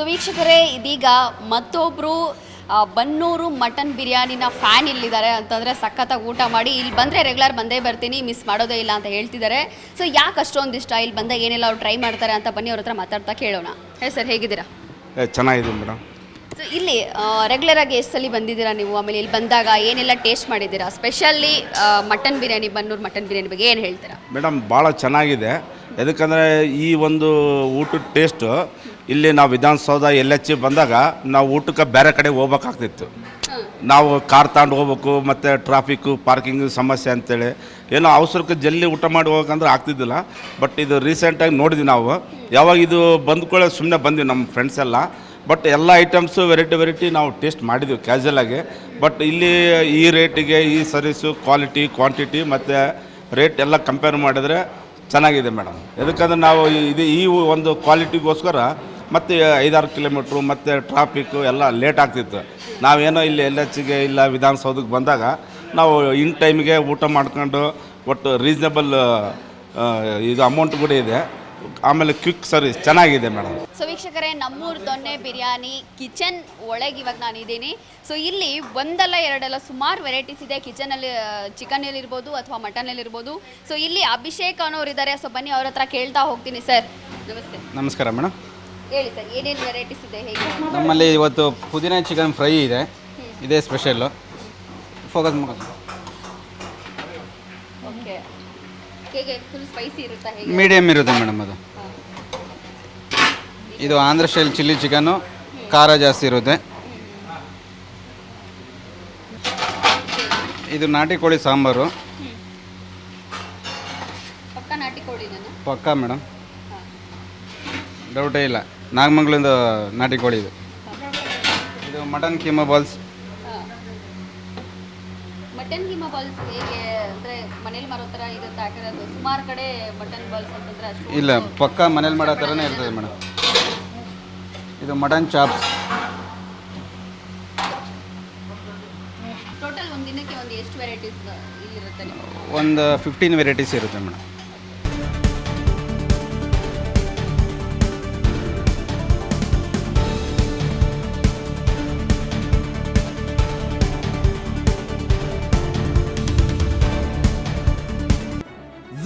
So ವೀಕ್ಷಕರೇ, ಇದೀಗ ಮತ್ತೊಬ್ಬರು ಬನ್ನೂರು ಮಟನ್ ಬಿರಿಯಾನಿನ ಫ್ಯಾನ್ ಇಲ್ಲಿದ್ದಾರೆ ಅಂತಂದರೆ ಸಖತ್ತಾಗಿ ಊಟ ಮಾಡಿ. ಇಲ್ಲಿ ಬಂದರೆ ರೆಗ್ಯುಲರ್ ಬಂದೇ ಬರ್ತೀನಿ ಮಿಸ್ ಮಾಡೋದೇ ಇಲ್ಲ ಅಂತ ಹೇಳ್ತಿದ್ದಾರೆ. ಸೊ ಯಾಕೆ ಅಷ್ಟೊಂದು ಇಷ್ಟ? ಇಲ್ಲಿ ಬಂದಾಗ ಏನೆಲ್ಲ ಅವ್ರು ಟ್ರೈ ಮಾಡ್ತಾರೆ ಅಂತ ಬನ್ನಿ, ಅವ್ರ ಹತ್ರ ಮಾತಾಡ್ತಾ ಕೇಳೋಣ. ಹೇ ಸರ್, ಹೇಗಿದ್ದೀರಾ? ಚೆನ್ನಾಗಿದೆ ಮೇಡಮ್. ಸೊ ಇಲ್ಲಿ ರೆಗ್ಯುಲರ್ ಆಗಿ ಎಷ್ಟು ಸಲ ಬಂದಿದ್ದೀರಾ ನೀವು? ಆಮೇಲೆ ಇಲ್ಲಿ ಬಂದಾಗ ಏನೆಲ್ಲ ಟೇಸ್ಟ್ ಮಾಡಿದ್ದೀರಾ? Specially mutton biryani Bannur mutton biryani ಬಗ್ಗೆ ಏನು ಹೇಳ್ತೀರಾ? ಮೇಡಮ್ ಭಾಳ ಚೆನ್ನಾಗಿದೆ. ಎದಕ್ಕಂದರೆ ಈ ಒಂದು ಊಟದ ಟೇಸ್ಟು ಇಲ್ಲಿ ನಾವು ವಿಧಾನಸೌಧ ಎಲ್ ಎಚ್ ಬಂದಾಗ ನಾವು ಊಟಕ್ಕೆ ಬೇರೆ ಕಡೆ ಹೋಗ್ಬೇಕಾಗ್ತಿತ್ತು. ನಾವು ಕಾರ್ ತಗೊಂಡು ಹೋಗ್ಬೇಕು ಮತ್ತು ಟ್ರಾಫಿಕ್ಕು ಪಾರ್ಕಿಂಗ್ ಸಮಸ್ಯೆ ಅಂತೇಳಿ. ಏನೋ ಅವಸರಕ್ಕೆ ಜಲ್ದಿ ಊಟ ಮಾಡಿ ಹೋಗಬೇಕಂದ್ರೆ ಆಗ್ತಿದ್ದಿಲ್ಲ. ಬಟ್ ಇದು ರೀಸೆಂಟಾಗಿ ನೋಡಿದ್ವಿ ನಾವು. ಯಾವಾಗ ಇದು ಬಂದ್ಕೊಳ್ಳೋ ಸುಮ್ಮನೆ ಬಂದ್ವಿ ನಮ್ಮ ಫ್ರೆಂಡ್ಸ್ ಎಲ್ಲ. ಬಟ್ ಎಲ್ಲ ಐಟಮ್ಸು ವೆರೈಟಿ ವೆರೈಟಿ ನಾವು ಟೇಸ್ಟ್ ಕ್ಯಾಶುವಲ್ ಆಗಿ. ಬಟ್ ಇಲ್ಲಿ ಈ ರೇಟಿಗೆ ಈ ಸರ್ವಿಸು ಕ್ವಾಲಿಟಿ ಕ್ವಾಂಟಿಟಿ ಮತ್ತು ರೇಟ್ ಎಲ್ಲ ಕಂಪೇರ್ ಮಾಡಿದರೆ ಚೆನ್ನಾಗಿದೆ ಮೇಡಮ್ ಎದಕ್ಕಂದ್ರೆ ನಾವು ಇದು ಈ ಒಂದು ಕ್ವಾಲಿಟಿಗೋಸ್ಕರ ಮತ್ತು ಐದಾರು ಕಿಲೋಮೀಟ್ರು ಮತ್ತು ಟ್ರಾಫಿಕ್ಕು ಎಲ್ಲ ಲೇಟ್ ಆಗ್ತಿತ್ತು. ನಾವೇನೋ ಇಲ್ಲಿ ಎಲ್ ಎಚ್ಗೆ ಇಲ್ಲ ವಿಧಾನಸೌಧಕ್ಕೆ ಬಂದಾಗ ನಾವು ಇನ್ ಟೈಮಿಗೆ ಊಟ ಮಾಡ್ಕೊಂಡು ಒಟ್ಟು ರೀಸ್ನೇಬಲ್ ಇದು ಅಮೌಂಟ್ ಕೂಡ ಇದೆ. ಆಮೇಲೆ ಕ್ವಿಕ್ ಸರ್ವಿಸ್ ಚೆನ್ನಾಗಿದೆ ಮೇಡಮ್. ಸೊ ವೀಕ್ಷಕರೇ ನಮ್ಮೂರು ದೊನ್ನೆ ಬಿರಿಯಾನಿ ಕಿಚನ್ ಒಳಗೆ ಇವಾಗ ನಾನು ಇದ್ದೀನಿ. ಸೊ ಇಲ್ಲಿ ಒಂದಲ್ಲ ಎರಡಲ್ಲ ಸುಮಾರು ವೆರೈಟೀಸ್ ಇದೆ. ಕಿಚನಲ್ಲಿ ಚಿಕನಲ್ಲಿ ಇರ್ಬೋದು ಅಥವಾ ಮಟನಲ್ಲಿ ಇರ್ಬೋದು. ಸೊ ಇಲ್ಲಿ ಅಭಿಷೇಕ್ ಅನ್ನೋರು ಇದ್ದಾರೆ ಸೊ ಬನ್ನಿ ಅವ್ರ ಹತ್ರ ಕೇಳ್ತಾ ಹೋಗ್ತೀನಿ ಸರ್. ನಮಸ್ತೆ. ನಮಸ್ಕಾರ ಮೇಡಮ್. ಹೇಳಿ ಸರ್ ಏನೇನು ವೆರೈಟೀಸ್ ಇದೆ ಹೇಗೆ? ನಮ್ಮಲ್ಲಿ ಇವತ್ತು ಪುದೀನ ಚಿಕನ್ ಫ್ರೈ ಇದೆ. ಇದೇ ಸ್ಪೆಷಲ್ಲು ಫೋಕಸ್ ಮಾಡೋದು ಹೇಗೆ ಫುಲ್ ಸ್ಪೈಸಿ ಇರುತ್ತಾ ಹೇಗೆ? ಮೀಡಿಯಮ್ ಇರುತ್ತೆ ಮೇಡಮ್ ಅದು. ಇದು ಆಂಧ್ರ ಸ್ಟೈಲ್ ಚಿಲ್ಲಿ ಚಿಕನ್ನು ಖಾರ ಜಾಸ್ತಿ ಇರುತ್ತೆ. ಇದು ನಾಟಿ ಕೋಳಿ ಸಾಂಬಾರು. ಪಕ್ಕ ನಾಟಿ ಪಕ್ಕಾ ಮೇಡಮ್ ಡೌಟೇ ಇಲ್ಲ. ನಾಗಮಂಗ್ಳಿಂದ ನಾಟಿ ಕೋಳಿ ಇದು. ಇದು mutton keema balls mutton keema balls ಹೇಗೆ ಅಂದರೆ ಮನೇಲಿ ಮಾರೋ ಥರ ಇರುತ್ತೆ ಯಾಕಂದ್ರೆ ಸುಮಾರು ಕಡೆ ಮಟನ್ ಬಾಲ್ಸ್ ಅಂತಂದ್ರೆ ಅಷ್ಟು ಇಲ್ಲ ಪಕ್ಕ ಮನೇಲಿ ಮಾಡೋ ಥರನೇ ಇರ್ತದೆ ಮೇಡಮ್. ಇದು ಮಟನ್ ಚಾಪ್ಸ್. ಟೋಟಲ್ ಒಂದು ದಿನಕ್ಕೆ ಒಂದು ಎಷ್ಟು ವೆರೈಟೀಸ್ ಇಲ್ಲಿ ಇರುತ್ತೆ ಒಂದು ಫಿಫ್ಟೀನ್ ವೆರೈಟೀಸ್ ಇರುತ್ತೆ ಮೇಡಮ್.